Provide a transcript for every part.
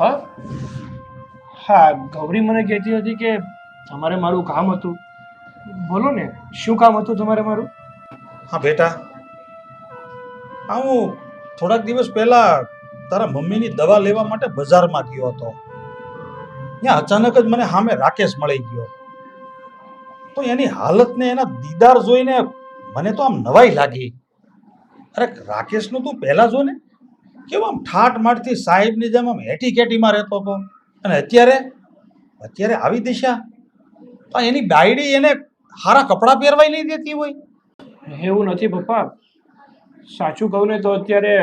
હા? હા, ગૌરી મને કહેતી હતી કે તમારે મારું કામ હતું. બોલો ને, શું કામ હતું તમારે મારું? હા, બેટા. હા હું થોડાક દિવસ પહેલા તારા મમ્મીની દવા લેવા માટે બજારમાં ગયો હતો. ત્યાં અચાનક જ મને સામે રાકેશ મળી ગયો. તો એની હાલતને એના દીદાર જોઈને મને તો આમ નવાઈ લાગી. અરે, રાકેશનું તું પહેલા જો ને. કેવું આમ ઠાટ માટથી સાહેબની જેમ આમ હેઠી કેટીમાં રહેતો હતો. અને અત્યારે અત્યારે આવી દિશા? તો એની બાયડી એને સારા કપડાં પહેરવાય નહીં દેતી હોય. એવું નથી પપ્પા. સાચું કહું ને તો અત્યારે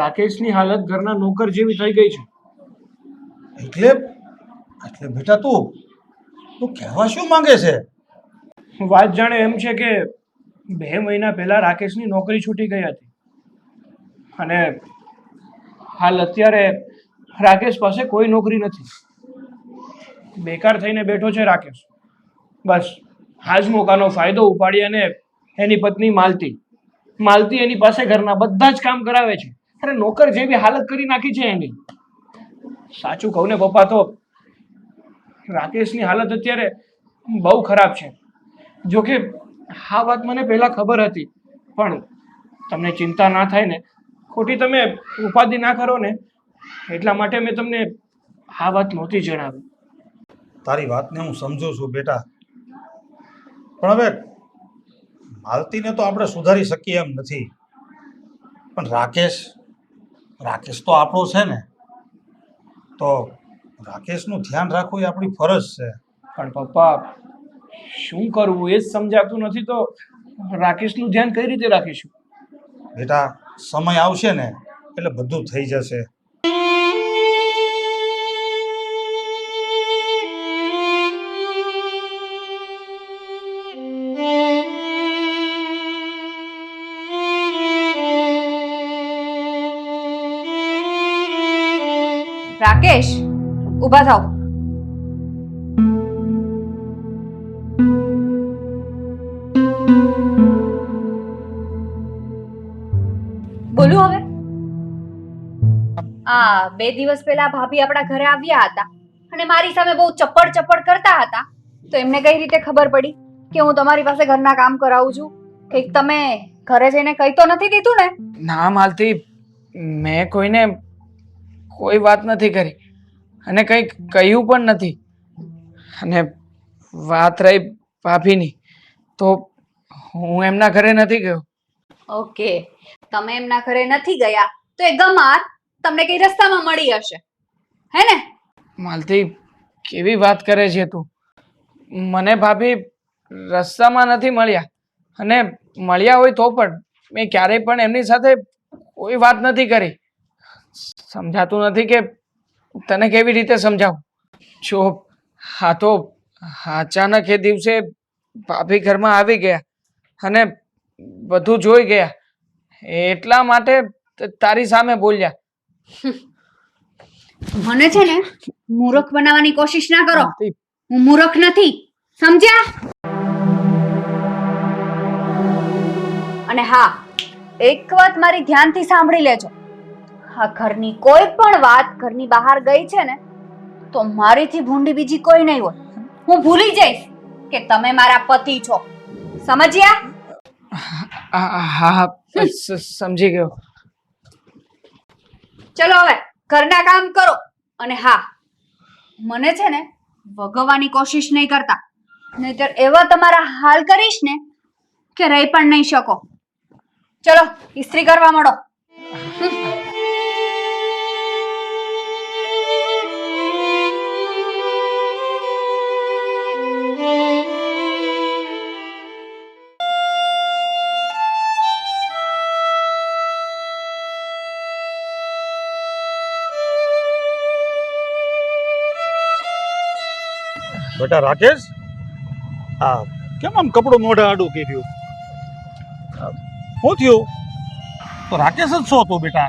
રાકેશની હાલત ઘરના નોકર જેવી થઈ ગઈ છે. એટલે એટલે બેટા તું તું કહેવા શું માંગે છે? વાત જાણે એમ છે કે બે મહિના પહેલા રાકેશની નોકરી છૂટી ગઈ હતી. અને હાલ અત્યારે રાકેશ પાસે કોઈ નોકરી નથી. બેકાર થઈને બેઠો છે રાકેશ. બસ, હાજ મોકાનો ફાયદો ઉપાડી અને એની પત્ની માલતી. માલતી એની પાસે ઘરના બધા જ કામ કરાવે છે. અરે, નોકર જેવી હાલત કરી નાખી છે એની. સાચું કહું ને પપ્પા, તો રાકેશની હાલત અત્યારે બહુ ખરાબ છે. જોકે આ વાત મને પહેલાં ખબર હતી, પણ તમને ચિંતા ના થાય ને ખોટી તમે ઉપાધિ ના કરો ને એટલા માટે મેં તમને આ વાત નહોતી જણાવી. તારી વાતને હું સમજુ છું બેટા. પણ હવે માલતીને તો આપણે સુધારી શકીએ એમ નથી. પણ રાકેશ રાકેશ તો આપણો છે ને. તો રાકેશનું ધ્યાન રાખવું એ આપણી ફરજ છે. પણ પપ્પા શું કરવું એ જ સમજાતું નથી તો રાકેશનું ધ્યાન કઈ રીતે રાખીશું? બેટા સમય આવશે ને એટલે બધું થઈ જશે. રાકેશ ઊભા થાવ આ બે દિવસ પહેલા ભાભી આપણા ઘરે આવ્યા હતા અને મારી સામે બહુ ચપ્પડ ચપ્પડ કરતા હતા. તો એમને કઈ રીતે ખબર પડી કે હું તમારી પાસે ઘરના કામ કરાવું છું? કંઈક તમે ઘરે જઈને કઈ તો નથી દીધું ને? ના માલતી મેં કોઈને કોઈ વાત નથી કરી અને કંઈક કહ્યું પણ નથી. અને વાત રહી ભાભીની તો હું એમના ઘરે નથી ગયો. ઓકે તમે એમના ઘરે નથી ગયા તો એ ગમાર તમને કઈ રસ્તામાં મળી હશે? હે ને? માલતી, કેવી વાત કરે છે તું? મને ભાભી રસ્તામાં નથી મળ્યા. અને મળ્યા હોય તો પણ મેં ક્યારેય પણ એમની સાથે કોઈ વાત નથી કરી. સમજાતું નથી કે તને કેવી રીતે સમજાવું? જો, હા તો અચાનક એ દિવસે ભાભી ઘરમાં આવી ગયા અને બધું જોઈ ગયા. એટલા માટે તારી સામે બોલ્યા. મને છે ને મૂર્ખ બનાવવાની કોશિશ ના કરો. હું મૂર્ખ નથી. સમજ્યા? અને હા એક વાત મારી ધ્યાનથી સાંભળી લેજો. આ ઘરની કોઈ પણ વાત ઘરની બહાર ગઈ છે ને તો મારીથી ભૂંડી બીજી કોઈ નહીં હોય. હું ભૂલી જઈશ કે તમે મારા પતિ છો. સમજ્યા? હા સમજી ગયો. ચલો હવે ઘરના કામ કરો. અને હા, મને છે ને વગવવાની કોશિશ નહીં કરતા. નહીતર એવા તમારા હાલ કરીશ ને કે રહી પણ નહીં શકો. ચલો, ઇસ્ત્રી કરવા મળો. બેટા રાકેશ? હા. કેમ આમ કપડું મોઢા આડું કર્યું? શું થયું? તો રાકેશ જ શું હતું બેટા.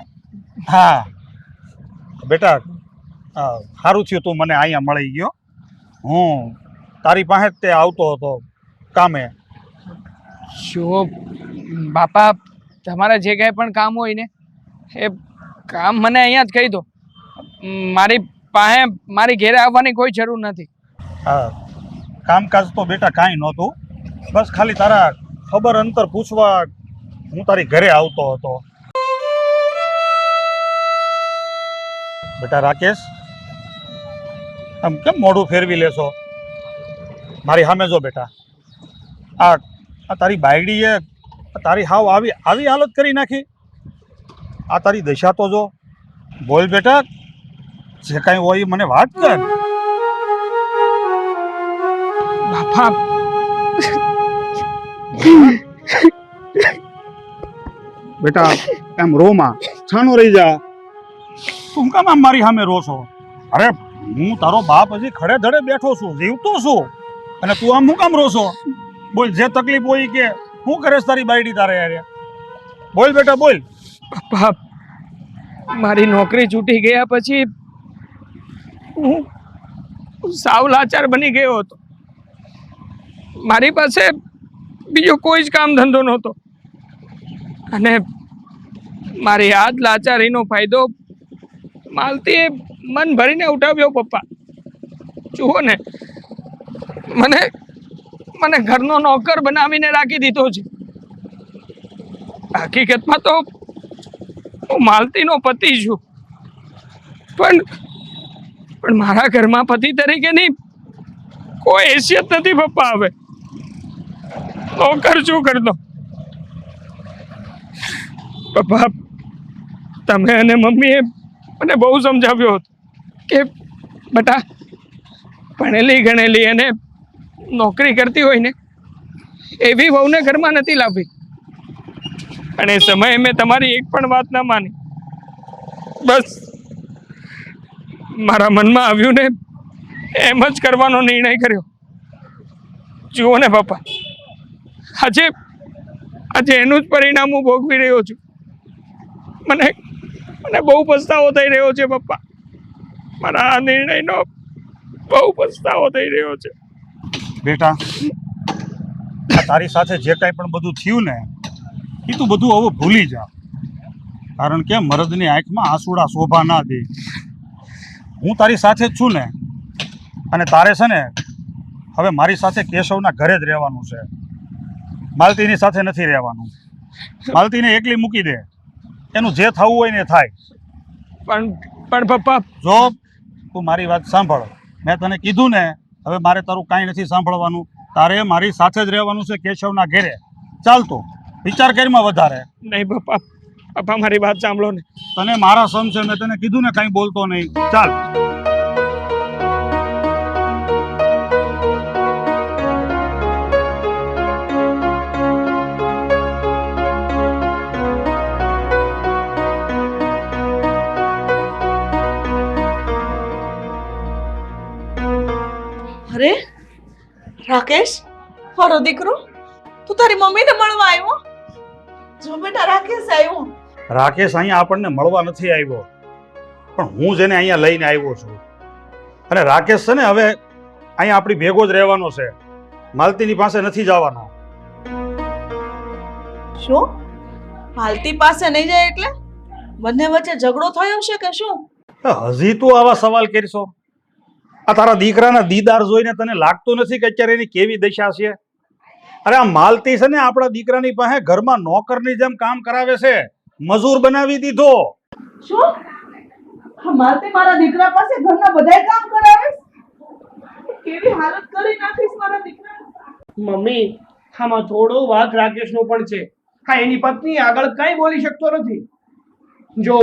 હા. બેટા હા, સારું થયું તું મને અહીંયા મળી ગયો. હું તારી પાસે જ તે આવતો હતો કામે. શું બાપા તમારા જે કાંઈ પણ કામ હોય ને એ કામ મને અહીંયા જ કહી દો. મારી પાસે મારી ઘેરે આવવાની કોઈ જરૂર નથી. કામકાજ તો બેટા કાંઈ નહોતું. બસ ખાલી તારા ખબર અંતર પૂછવા હું તારી ઘરે આવતો હતો. બેટા રાકેશ, આમ કેમ મોઢું ફેરવી લેશો? મારી સામે જો બેટા. આ આ તારી બાયડીએ તારી હાવ આવી આવી હાલત કરી નાખી. આ તારી દશા તો જો. બોલ બેટા, જે કાંઈ હોય મને વાત કર. બાપા બેટા એમ રોમાં છાનો રહી જા. તું કામ આમ મારી સામે રો છો? અરે હું તારો બાપ હજી ખડે ધડે બેઠો છું જીવતો છું. અને તું આમ હું કામ રો છો? બોલ જે તકલીફ હોય કે હું કરે તારી બાયડી તારે યાર બોલ બેટા બોલ. પપ્પા મારી નોકરી છૂટી ગયા પછી હું સાવ લાચાર બની ગયો હતો. મારી પાસે બીજો કોઈ જ કામ ધંધો નહોતો. અને મારી આ જ લાચારીનો ફાયદો માલતીએ મન ભરીને ઉઠાવ્યો, પપ્પા. જુઓ ને, મને મને ઘરનો નોકર બનાવીને રાખી દીધો છે. હકીકતમાં તો હું માલતીનો પતિ છું. પણ પણ મારા ઘરમાં પતિ તરીકેની કોઈ હેસિયત નથી, પપ્પા, હવે. નોકર શું કરતો પપ્પા તમે અને મમ્મીએ મને બહુ સમજાવ્યો હતો કે બટા, ભણેલી ગણેલી અને નોકરી કરતી હોય ને, એવી વહુને ઘરમાં નથી લાવી અને એ સમયે મેં તમારી એક પણ વાત ના માની. બસ, મારા મનમાં આવ્યું ને એમ જ કરવાનો નિર્ણય કર્યો. જુઓ ને પપ્પા આજે આજે એનું જ પરિણામ હું ભોગવી રહ્યો છું. મને મને બહુ પસ્તાવો થઈ રહ્યો છે પપ્પા. મારા આ નિર્ણયનો બહુ પસ્તાવો થઈ રહ્યો છે. બેટા તારી સાથે જે કાંઈ પણ બધું થયું ને, એ તું બધું હવે ભૂલી જા. કારણ કે મરદની આંખમાં આંસુડા શોભા ના દે. હું તારી સાથે જ છું ને, અને તારે છે ને, હવે મારી સાથે કેશવના ઘરે જ રહેવાનું છે. માલતીની સાથે નથી રહેવાનું. માલતીને એકલી મૂકી દે. એનું જે થવું હોય ને થાય. પણ પણ પપ્પા. જો તું મારી વાત સાંભળ. મેં તને કીધું ને હવે મારે તારું કાંઈ નથી સાંભળવાનું. તારે મારી સાથે જ રહેવાનું છે કેશવના ઘેરે. ચાલતું વિચાર કરીમાં વધારે. નહીં પપ્પા પપ્પા મારી વાત સાંભળો ને. તને મારા સમ છે મેં તને કીધું ને કાંઈ બોલતો નહીં. ચાલ. અરે રાકેશ મારો દીકરો તું તારી મમ્મીને મળવા આવ્યો? જો બેટા રાકેશ આવ્યો. રાકેશ અહીંયા આપણને મળવા નથી આવ્યો. પણ હું જેને અહીંયા લઈને આવ્યો છું. અને રાકેશ છે ને હવે અહીંયા આપણી ભેગો જ રહેવાનો છે. માલતીની પાસે નથી જવાનો. શું? માલતી પાસે નહીં જાય એટલે? બંને વચ્ચે ઝઘડો થયો છે કે શું? હજી તું આવા સવાલ કરશો? આ તારા દીકરાના દીદાર જોઈને તને લાગતું નથી કે અત્યારે એની કેવી દશા છે? અરે આ માલતી છે ને આપણા દીકરાની પાસે ઘરમાં નોકરની જેમ કામ કરાવે છે. મજૂર બનાવી દીધો. શું? માલતી મારા દીકરા પાસે ઘરના બધાય કામ કરાવે કેવી હાલત કરી નાખીશ મારા દીકરા? મમ્મી આમાં થોડો વાક રાકેશનો પણ છે. હા એની પત્ની આગળ કઈ બોલી શકતો નથી. જો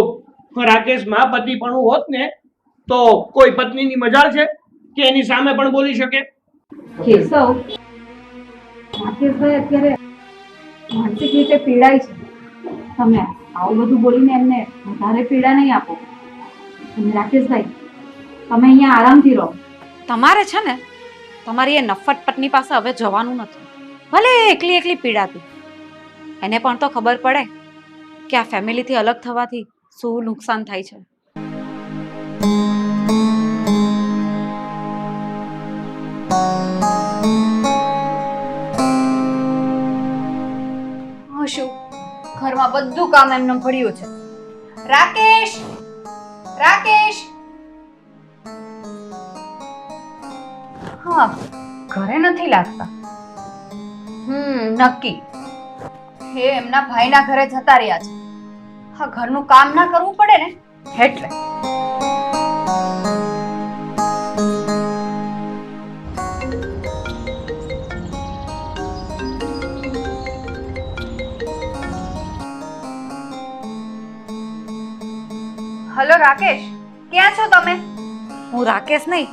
રાકેશમાં પતિ પણ હોત ને તો કોઈ પત્નીની મજાલ છે કે એની સામે પણ બોલી શકે? કેશવ રાકેશભાઈ અત્યારે માનસિક રીતે પીડાય છે. તમે આવું બધું બોલીને એમને વધારે પીડા નહીં આપો. અને રાકેશભાઈ તમે અહીંયા આરામથી રહો. તમારે છે ને તમારી એ નફટ પત્ની પાસે હવે જવાનું નથી. ભલે એકલી એકલી પીડાતી. એને પણ તો ખબર પડે કે આ ફેમિલીથી અલગ થવાથી શું નુકસાન થાય છે. બધું કામ એમને પડ્યું છે. રાકેશ! રાકેશ! હા, ઘરે નથી લાગતા. હમ, નક્કી. હે, એમના ભાઈના ઘરે જતા રહ્યા છે. હા, ઘરનું કામ ના કરવું પડે ને? એટલે. હલો રાકેશ ક્યાં છો તમે? હું રાકેશ નહીં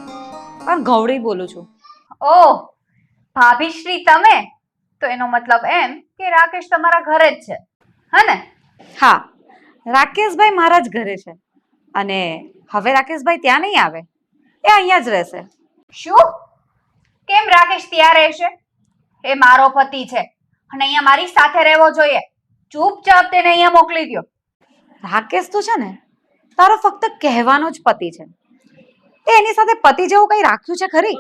પણ ગૌરી બોલું છું. ઓહ ભાભીશ્રી તમે? તો એનો મતલબ એમ કે રાકેશ તમારા ઘરે જ છે હે ને? હા રાકેશભાઈ મારા જ ઘરે છે. અને હવે રાકેશભાઈ ત્યાં નહીં આવે એ અહીંયા જ રહેશે. શું? કેમ રાકેશ ત્યાં રહેશે? એ મારો પતિ છે અને અહીંયા મારી સાથે રહેવો જોઈએ. ચૂપચાપ તેને અહીંયા મોકલી દો રાકેશ તો છે ને તારો ફક્ત કહેવાનો જ પતિ છે. એ એની સાથે પતિ જેવું કંઈ રાખ્યું છે ખરી?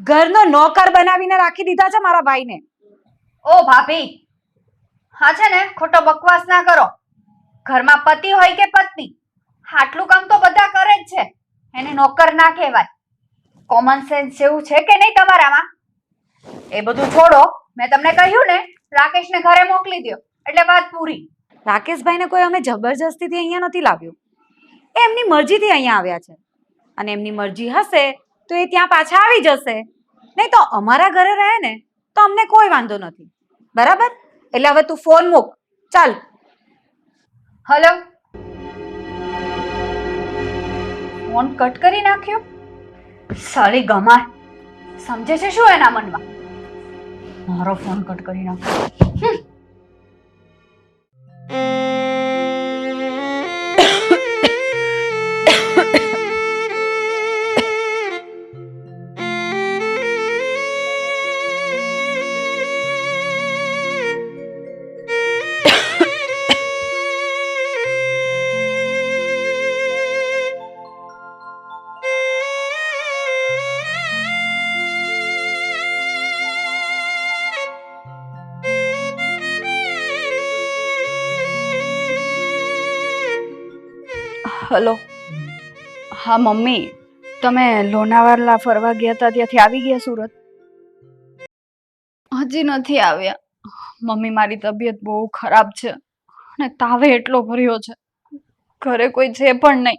ઘરનો નોકર બનાવીને રાખી દીધા છે મારા ભાઈને. ઓ ભાભી, હા છે ને, ખોટો બકવાસ ના કરો. ઘરમાં પતિ હોય કે પત્ની, આટલું કામ તો બધા કરે જ છે. એને નોકર ના કહેવાય. કોમન સેન્સ જેવું છે કે નહીં તમારામાં? એ બધું છોડો. મેં તમને કહ્યું ને, રાકેશને ઘરે મોકલી દો એટલે વાત પૂરી. રાકેશભાઈને કોઈ અમે જબરજસ્તીથી અહીંયા નથી લાવ્યું. એ એમની મરજીથી અહીંયા આવ્યા છે. અને એમની મરજી હશે તો એ ત્યાં પાછા આવી જશે. નહીં તો અમારા ઘરે રહે ને તો અમને કોઈ વાંધો નથી. બરાબર? એટલે હવે તું ફોન મૂક. ચાલ. હલો? ફોન કટ કરી નાખ્યો? સાલી ગમાર સમજે છે શું એના મનમાં? મારો ફોન કટ કરી નાખ્યો. હમ. હલો. હા, મમ્મી. તમે લોનાવાલા ફરવા ગયા હતા, ત્યાંથી આવી ગયા સુરત? હજી નથી આવ્યા. મમ્મી, મારી તબિયત બહુ ખરાબ છે અને તાવે એટલો ભર્યો છે. ઘરે કોઈ છે પણ નહીં.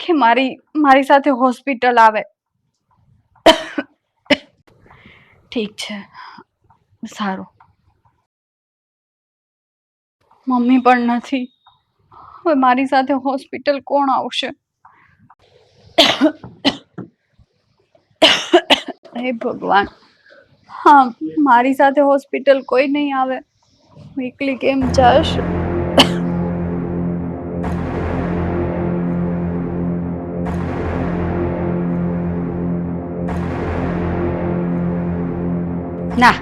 કે મારી મારી સાથે હોસ્પિટલ આવે. ઠીક છે. સારું. મમ્મી પણ નથી. હવે મારી સાથે હોસ્પિટલ કોણ આવશે? હે ભગવાન. હા, મારી સાથે હોસ્પિટલ કોઈ નહીં આવે. હું એકલી કેમ જશ? ના,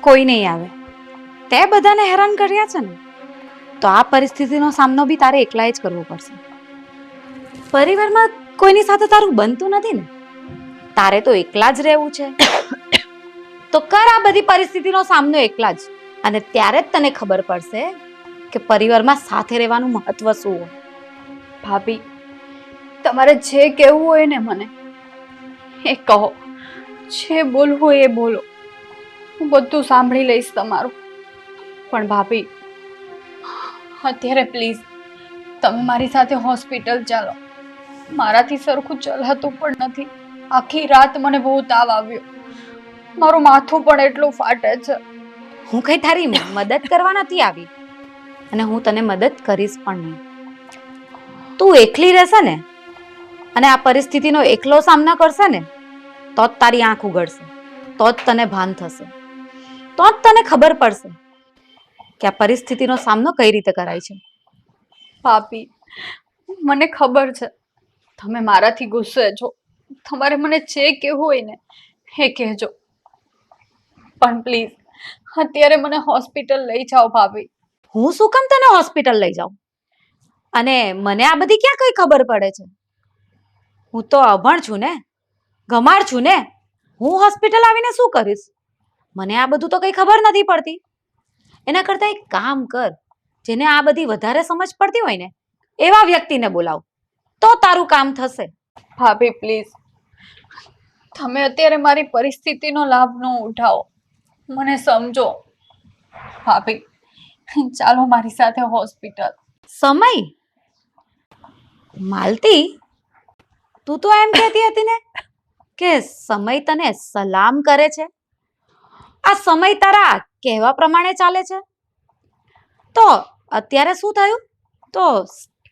કોઈ નહીં આવે. તે બધાને હેરાન કર્યા છે ને? તો આ પરિસ્થિતિનો સામનો બી તારે એકલાએ જ કરવો પડશે. પરિવારમાં કોઈની સાથે તારું બનતું નથી ને? તારે તો એકલા જ રહેવું છે. તો કર આ બધી પરિસ્થિતિનો સામનો એકલા જ. અને ત્યારે જ તને ખબર પડશે કે પરિવારમાં સાથે રહેવાનું મહત્વ શું હોય. ભાભી, તમારે જે કહેવું હોય ને મને, એ કહો. જે બોલવું એ બોલો. હું બધું સાંભળી લઈશ તમારું. પણ ભાભી અત્યારે પ્લીઝ, તમે મારી સાથે હોસ્પિટલ ચાલો. મારાથી સરખું ચલાતું પણ નથી. આખી રાત મને બહુ તાવ આવ્યો. મારું માથું પણ એટલું ફાટે છે. હું કઈ તારી મદદ કરવા નથી આવી? અને હું તને મદદ કરીશ પણ નહીં. તું એકલી રહેશે ને? અને આ પરિસ્થિતિનો એકલો સામનો કરશે ને? તો જ તારી આંખ ઉગડશે. તો જ તને ભાન થશે. તો જ તને ખબર પડશે. કે આ પરિસ્થિતિનો સામનો કઈ રીતે કરાય છે? ભાભી મને ખબર છે. તમે મારાથી ગુસ્સે છો. તમારે મને જે કહેવું હોય ને એ કહેજો. પણ પ્લીઝ અત્યારે મને હોસ્પિટલ લઈ જાઓ ભાભી. હું શું કામ તને હોસ્પિટલ લઈ જાઉં? અને મને આ બધી ક્યાં કઈ ખબર પડે છે? હું તો અભણ છું ને ગમાડ છું ને. હું હોસ્પિટલ આવીને શું કરીશ? મને આ બધું તો કઈ ખબર નથી પડતી. એના કરતાં એક કામ કર જેને આ બધી વધારે સમજ પડતી હોય ને એવા વ્યક્તિને બોલાવ. તો તારું કામ થશે. ભાભી પ્લીઝ તમે અત્યારે મારી પરિસ્થિતિનો લાભ ન ઉઠાવો. મને સમજો. ભાભી ચાલો મારી સાથે હોસ્પિટલ. સમય? માલતી તું તો એમ કહેતી હતી ને કે સમય તને સલામ કરે છે. આ સમય તારા કહેવા પ્રમાણે ચાલે છે? તો અત્યારે શું થયું? તો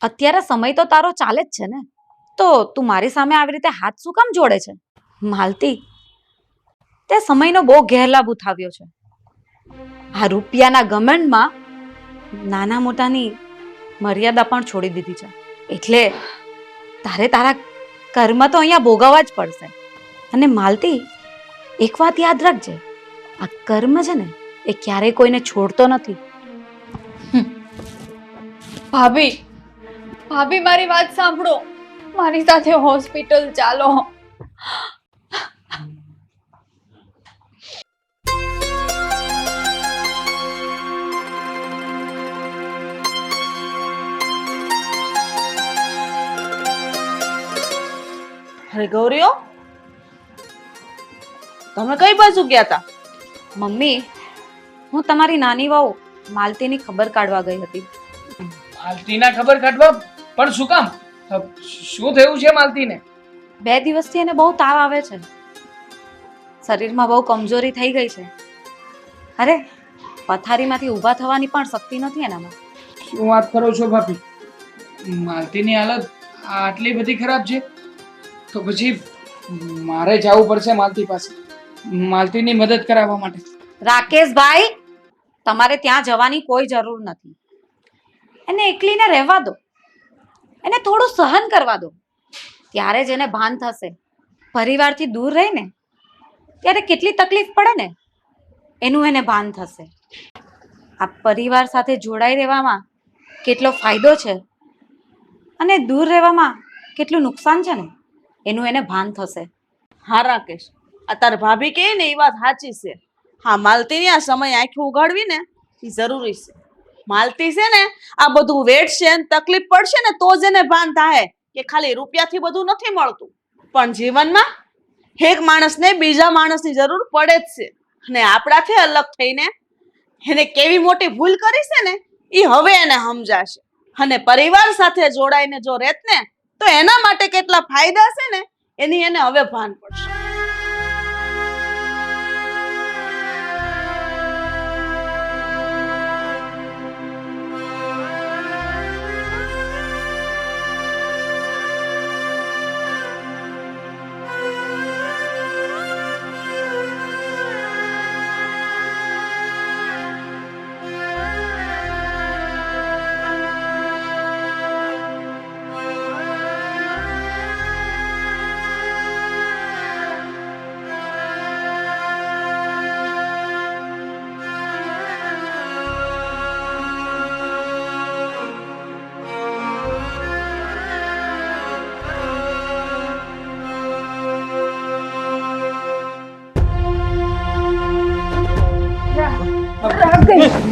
અત્યારે સમય તો તારો ચાલે જ છે ને? તો તું મારી સામે આવી રીતે હાથ શું કામ જોડે છે? માલતી, તે સમયનો બહુ ગેરલાભ ઉઠાવ્યો છે. આ રૂપિયાના ગમેન્ટમાં નાના મોટાની મર્યાદા પણ છોડી દીધી છે. એટલે તારે તારા કર્મ તો અહીંયા ભોગવવા જ પડશે. અને માલતી, એક વાત યાદ રાખજે. આ કર્મ છે ને એ ક્યારેય કોઈને છોડતો નથી. ભાભી ભાભી મારી વાત સાંભળો. મારી સાથે હોસ્પિટલ ચાલો. અરે ગૌરીઓ તમે કઈ બાજુ ગયા હતા મમ્મી હું તમારી નાની વાવ માલતીની ખબર કાઢવા ગઈ હતી. માલતીના ખબર કાઢવા? પણ શું કામ? શું થયું છે માલતીને? બે દિવસથી એને બહુ તાવ આવે છે. શરીરમાં બહુ કમજોરી થઈ ગઈ છે. અરે પથારીમાંથી ઊભા થવાની પણ શક્તિ નથી એનામાં. શું વાત કરો છો ભાભી? માલતીની હાલત આટલી બધી ખરાબ છે? તો પછી મારે જવું પડશે માલતી પાસે. માલતીની મદદ કરાવવા માટે. રાકેશભાઈ તમારે ત્યાં જવાની કોઈ જરૂર નથી. એને એકલીને રહેવા દો. એને થોડું સહન કરવા દો. ત્યારે જ એને ભાન થશે. પરિવારથી દૂર રહીને? ત્યારે કેટલી તકલીફ પડે ને? એનું એને ભાન થશે. આ પરિવાર સાથે જોડાઈ રહેવામાં કેટલો ફાયદો છે? અને દૂર રહેવામાં કેટલું નુકસાન છે ને? એનું એને ભાન થશે. હા રાકેશ. આ તાર ભાભી કહે ને એ વાત સાચી છે. હા, માલતીની આ સમય આંખી ઉગાડવી ને એ જરૂરી છે. માલતી છે ને, આ બધું વેઠશે ને તકલીફ પડશે ને તો જ એને ભાન થાય કે ખાલી રૂપિયાથી બધું નથી મળતું. પણ જીવનમાં એક માણસને બીજા માણસની જરૂર પડે જ છે. અને આપણાથી અલગ થઈને એને કેવી મોટી ભૂલ કરી છે ને એ હવે એને સમજાશે. અને પરિવાર સાથે જોડાઈને જો રહેત ને, તો એના માટે કેટલા ફાયદા છે ને, એની એને હવે ભાન પડશે.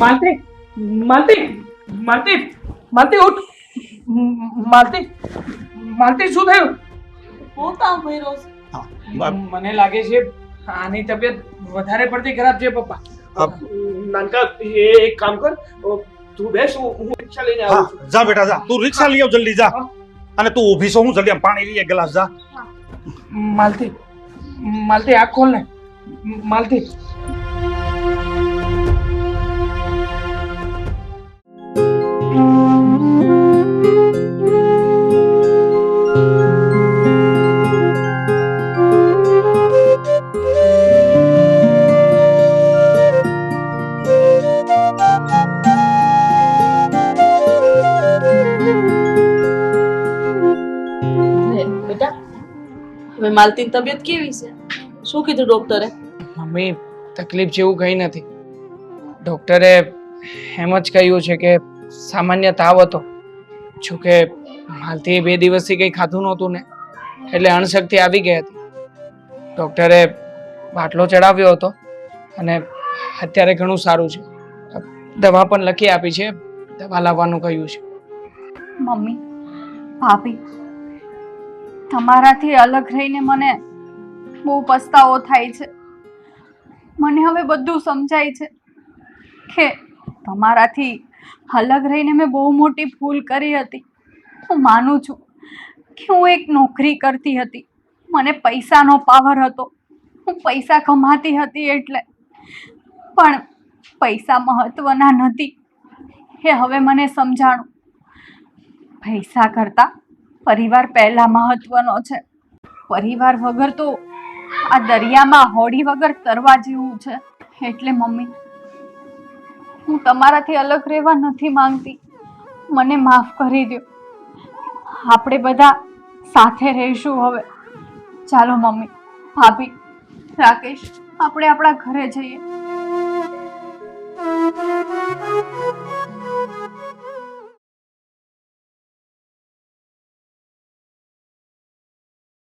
માલતી માલતી માલતી માલતી ઉઠ. માલતી માલતી શું થયું? હું છે હા, મને લાગે છે આની તબિયત વધારે પડતી ખરાબ છે પપ્પા. નાનકા એ એક કામ કર તું બેસ હું રિક્ષા લઈને આવું છું. જા બેટા જા. તું રિક્ષા લઈ આવ જલ્દી જા. અને તું ઊભી છો હું જલ્દી આમ પાણી લઈ આવ, ગ્લાસ જા. માલતી માલતી આંખ ખોલ ને. માલતી માલતીની તબિયત કેવી છે? શું કીધું ડોક્ટરે મમ્મી તકલીફ જેવું કંઈ નથી. ડૉક્ટરે એમ જ કહ્યું છે કે સામાન્ય તાવ હતો. જોકે માલતીએ બે દિવસથી કંઈ ખાધું નહોતું ને એટલે અણશક્તિ આવી ગઈ હતી. ડૉક્ટરે બાટલો ચડાવ્યો હતો અને અત્યારે ઘણું સારું છે. દવા પણ લખી આપી છે દવા લાવવાનું કહ્યું છે. મમ્મી ભાભી તમારાથી અલગ રહીને મને બહુ પસ્તાવો થાય છે. મને હવે બધું સમજાય છે કે તમારાથી અલગ રહીને મેં બહુ મોટી ભૂલ કરી હતી. હું માનું છું કે હું એક નોકરી કરતી હતી. મને પૈસાનો પાવર હતો. હું પૈસા કમાતી હતી એટલે. પણ પૈસા મહત્વના નથી. એ હવે મને સમજાણું. પૈસા કરતાં પરિવાર પહેલા મહત્વનો છે. પરિવાર વગર તો આ દરિયામાં હોડી વગર તરવા જેવું છે. એટલે મમ્મી, હું તમારાથી અલગ રહેવા નથી માંગતી. મને માફ કરી દો આપણે બધા સાથે રહીશું હવે. ચાલો મમ્મી, ભાભી, રાકેશ, આપણે આપણા ઘરે જઈએ.